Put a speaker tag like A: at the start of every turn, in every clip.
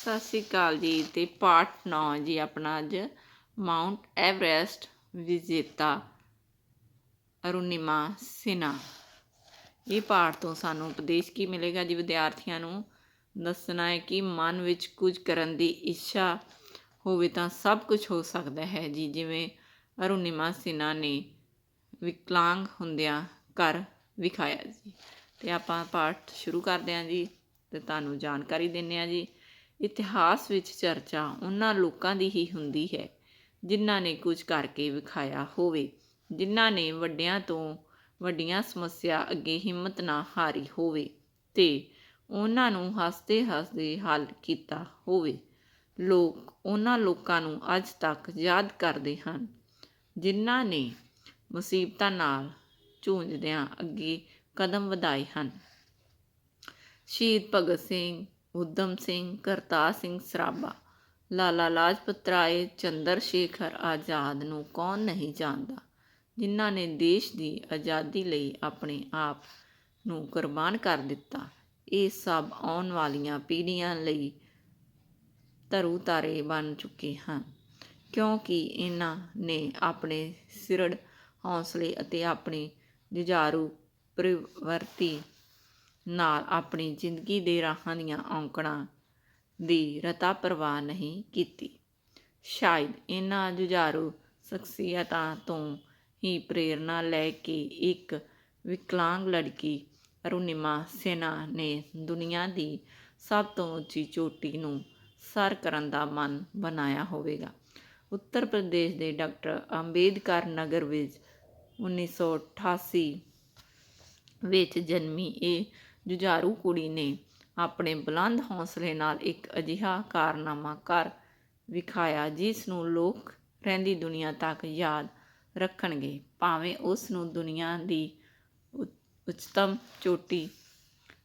A: ਸਤਿ ਸ਼੍ਰੀ ਅਕਾਲ ਜੀ ਤੇ ਪਾਰਟ 9 ਜੀ ਆਪਣਾ ਅੱਜ ਮਾਊਂਟ ਐਵਰੈਸਟ ਵਿਜੇਤਾ ਅਰੁਣਿਮਾ ਸਿਨਾ। ਇਹ ਪਾਠ ਤੋਂ ਸਾਨੂੰ ਉਪਦੇਸ਼ ਕੀ ਮਿਲੇਗਾ ਜੀ? ਵਿਦਿਆਰਥੀਆਂ ਨੂੰ ਦੱਸਣਾ ਹੈ ਕਿ ਮਨ ਵਿੱਚ ਕੁਝ ਕਰਨ ਦੀ ਇੱਛਾ ਹੋਵੇ ਤਾਂ ਸਭ ਕੁਝ ਹੋ ਸਕਦਾ ਹੈ ਜੀ। ਜਿਵੇਂ ਅਰੁਣਿਮਾ ਸਿਨਾ ਨੇ ਵਿਕਲਾਂਗ ਹੁੰਦਿਆਂ ਕਰ ਵਿਖਾਇਆ ਜੀ। ਤੇ ਆਪਾਂ ਪਾਠ ਸ਼ੁਰੂ ਕਰਦੇ ਹਾਂ ਜੀ ਤੇ ਤੁਹਾਨੂੰ ਜਾਣਕਾਰੀ ਦਿੰਨੇ ਆ ਜੀ। ਇਤਿਹਾਸ ਵਿੱਚ ਚਰਚਾ ਉਹਨਾਂ ਲੋਕਾਂ ਦੀ ਹੀ ਹੁੰਦੀ ਹੈ, ਜਿਨ੍ਹਾਂ ਨੇ ਕੁਝ ਕਰਕੇ ਵਿਖਾਇਆ ਹੋਵੇ, ਜਿਨ੍ਹਾਂ ਨੇ ਵੱਡਿਆਂ ਤੋਂ ਵੱਡੀਆਂ ਸਮੱਸਿਆ ਅੱਗੇ ਹਿੰਮਤ ਨਾ ਹਾਰੀ ਹੋਵੇ ਤੇ ਉਹਨਾਂ ਨੂੰ ਹੱਸਦੇ ਹੱਸਦੇ ਹੱਲ ਕੀਤਾ ਹੋਵੇ। ਲੋਕ ਉਹਨਾਂ ਲੋਕਾਂ ਨੂੰ ਅੱਜ ਤੱਕ ਯਾਦ ਕਰਦੇ ਹਨ, ਜਿਨ੍ਹਾਂ ਨੇ ਮੁਸੀਬਤਾਂ ਨਾਲ ਝੂੰਝਦਿਆਂ ਅੱਗੇ ਕਦਮ ਵਧਾਏ ਹਨ। ਸ਼ਹੀਦ ਭਗਤ ਸਿੰਘ ਊਧਮ ਸਿੰਘ, ਕਰਤਾਰ ਸਿੰਘ ਸਰਾਭਾ, ਲਾਲਾ ਲਾਜਪਤ ਰਾਏ, ਚੰਦਰ ਸ਼ੇਖਰ ਆਜ਼ਾਦ ਨੂੰ ਕੌਣ ਨਹੀਂ ਜਾਣਦਾ? ਜਿਨ੍ਹਾਂ ਨੇ ਦੇਸ਼ ਦੀ ਆਜ਼ਾਦੀ ਲਈ ਆਪਣੇ ਆਪ ਨੂੰ ਕੁਰਬਾਨ ਕਰ ਦਿੱਤਾ। ਇਹ ਸਭ ਆਉਣ ਵਾਲੀਆਂ ਪੀੜ੍ਹੀਆਂ ਲਈ ਤਰੂ ਤਾਰੇ ਬਣ ਚੁੱਕੇ ਹਨ, ਕਿਉਂਕਿ ਇਹਨਾਂ ਨੇ ਆਪਣੇ ਸਿਰੜ ਹੌਸਲੇ ਅਤੇ ਆਪਣੀ ਜੁਝਾਰੂ ਪ੍ਰਵਰਤੀ ਨਾਲ ਆਪਣੀ ਜ਼ਿੰਦਗੀ ਦੇ ਰਾਹਾਂ ਦੀਆਂ ਔਂਕੜਾਂ ਦੀ ਰਤਾ ਪਰਵਾਹ ਨਹੀਂ ਕੀਤੀ। ਸ਼ਾਇਦ ਇਹਨਾਂ ਜੁਝਾਰੂ ਸ਼ਖਸੀਅਤਾਂ ਤੋਂ ਹੀ ਪ੍ਰੇਰਣਾ ਲੈ ਕੇ ਇੱਕ ਵਿਕਲਾਂਗ ਲੜਕੀ ਅਰੁਣਿਮਾ ਸੈਨਾ ਨੇ ਦੁਨੀਆ ਦੀ ਸਭ ਤੋਂ ਉੱਚੀ ਚੋਟੀ ਨੂੰ ਸਰ ਕਰਨ ਦਾ ਮਨ ਬਣਾਇਆ ਹੋਵੇਗਾ। ਉੱਤਰ ਪ੍ਰਦੇਸ਼ ਦੇ ਡਾਕਟਰ ਅੰਬੇਦਕਰ ਨਗਰ ਵਿੱਚ 1988 ਵਿੱਚ ਜਨਮੀ ਇਹ ਜੁਝਾਰੂ ਕੁੜੀ ਨੇ ਆਪਣੇ ਬੁਲੰਦ ਹੌਸਲੇ ਨਾਲ ਇੱਕ ਅਜਿਹਾ ਕਾਰਨਾਮਾ ਕਰ ਵਿਖਾਇਆ, ਜਿਸ ਨੂੰ ਲੋਕ ਰਹਿੰਦੀ ਦੁਨੀਆ ਤੱਕ ਯਾਦ ਰੱਖਣਗੇ। ਭਾਵੇਂ ਉਸ ਨੂੰ ਦੁਨੀਆ ਦੀ ਉੱਚਤਮ ਚੋਟੀ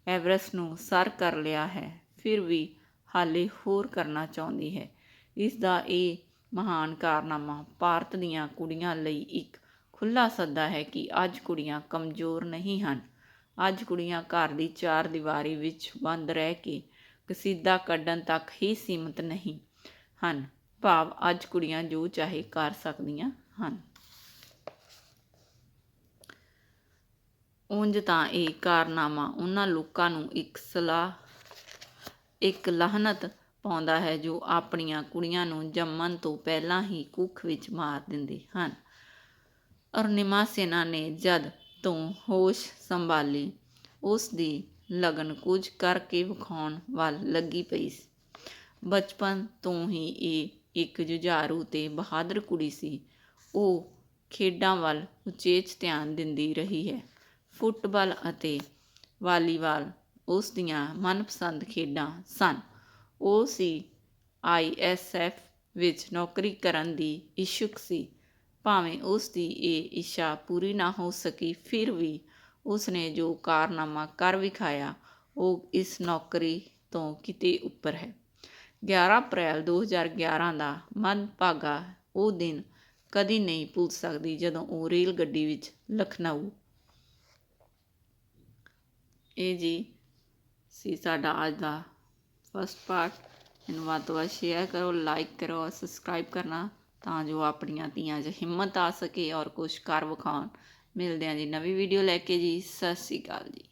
A: ਐਵਰੈਸਟ ਨੂੰ ਸਰ ਕਰ ਲਿਆ ਹੈ, ਫਿਰ ਵੀ ਹਾਲੇ ਹੋਰ ਕਰਨਾ ਚਾਹੁੰਦੀ ਹੈ। ਇਸ ਦਾ ਇਹ ਮਹਾਨ ਕਾਰਨਾਮਾ ਭਾਰਤ ਦੀਆਂ ਕੁੜੀਆਂ ਲਈ ਇੱਕ ਖੁੱਲਾ ਸੱਦਾ ਹੈ ਕਿ ਅੱਜ ਕੁੜੀਆਂ ਕਮਜ਼ੋਰ ਨਹੀਂ ਹਨ। ਅੱਜ ਕੁੜੀਆਂ ਘਰ ਦੀ ਚਾਰ ਦੀਵਾਰੀ ਵਿੱਚ ਬੰਦ ਰਹਿ ਕੇ ਕਸੀਦਾ ਕੱਢਣ ਤੱਕ ਹੀ ਸੀਮਤ ਨਹੀਂ ਹਨ। ਭਾਵ ਅੱਜ ਕੁੜੀਆਂ ਜੋ ਚਾਹੇ ਕਰ ਸਕਦੀਆਂ ਹਨ। ਉਂਝ ਤਾਂ ਇਹ ਕਾਰਨਾਮਾ ਉਹਨਾਂ ਲੋਕਾਂ ਨੂੰ ਇੱਕ ਸਲਾਹ, ਇੱਕ ਲਾਹਨਤ ਪਾਉਂਦਾ ਹੈ ਜੋ ਆਪਣੀਆਂ ਕੁੜੀਆਂ ਨੂੰ ਜੰਮਣ ਤੋਂ ਪਹਿਲਾਂ ਹੀ ਕੁੱਖ ਵਿੱਚ ਮਾਰ ਦਿੰਦੇ ਹਨ। ਅਰਨਿਮਾ ਸੇਨਾ ਨੇ ਜਦ ਤੋਂ ਹੋਸ਼ ਸੰਭਾਲੀ। ਉਸ ਦੀ ਲਗਨ ਕੁਝ ਕਰਕੇ ਵਿਖਾਉਣ ਵੱਲ ਲੱਗੀ ਪਈ ਸੀ। ਬਚਪਨ ਤੋਂ ਹੀ ਇਹ ਇੱਕ ਜੁਝਾਰੂ ਤੇ ਬਹਾਦਰ ਕੁੜੀ ਸੀ। ਉਹ ਖੇਡਾਂ ਵੱਲ ਉਚੇਚ ਧਿਆਨ ਦਿੰਦੀ ਰਹੀ ਹੈ। ਫੁੱਟਬਾਲ ਅਤੇ ਵਾਲੀਬਾਲ ਉਸ ਦੀਆਂ ਮਨਪਸੰਦ ਖੇਡਾਂ ਸਨ। ਉਹ ਸੀ ਆਈਐਸਐਫ ਵਿੱਚ ਨੌਕਰੀ ਕਰਨ ਦੀ ਇਛੁਕ ਸੀ। ਭਾਵੇਂ ਉਸ ਦੀ ਇਹ ਇੱਛਾ ਪੂਰੀ ਨਾ ਹੋ ਸਕੀ, ਫਿਰ ਵੀ ਉਸ ਨੇ ਜੋ ਕਾਰਨਾਮਾ ਕਰ ਵਿਖਾਇਆ, ਉਹ ਇਸ ਨੌਕਰੀ ਤੋਂ ਕਿਤੇ ਉੱਪਰ ਹੈ। 11 ਅਪ੍ਰੈਲ 2011 ਦਾ ਮੰਦਭਾਗਾ ਉਹ ਦਿਨ ਕਦੀ ਨਹੀਂ ਭੁੱਲ ਸਕਦੀ ਜਦੋਂ ਉਹ ਰੇਲ ਗੱਡੀ ਵਿੱਚ ਲਖਨਊ। ਇਹ ਜੀ ਸੀ ਸਾਡਾ ਅੱਜ ਦਾ ਫਸਟ ਪਾਰਟ ਇਹਨੂੰ ਵੱਧ ਤੋਂ ਵੱਧ ਸ਼ੇਅਰ ਕਰੋ ਲਾਈਕ ਕਰੋ ਸਬਸਕ੍ਰਾਈਬ ਕਰਨਾ। ਤਾਂ ਜੋ ਆਪਣੀਆਂ ਧੀਆਂ 'ਚ ਹਿੰਮਤ ਆ ਸਕੇ ਔਰ ਕੁਛ ਕਰ ਵਿਖਾਉਣ। ਮਿਲਦੇ ਹਾਂ ਜੀ ਨਵੀਂ ਵੀਡੀਓ ਲੈ ਕੇ ਜੀ। ਸਤਿ ਸ਼੍ਰੀ ਅਕਾਲ ਜੀ।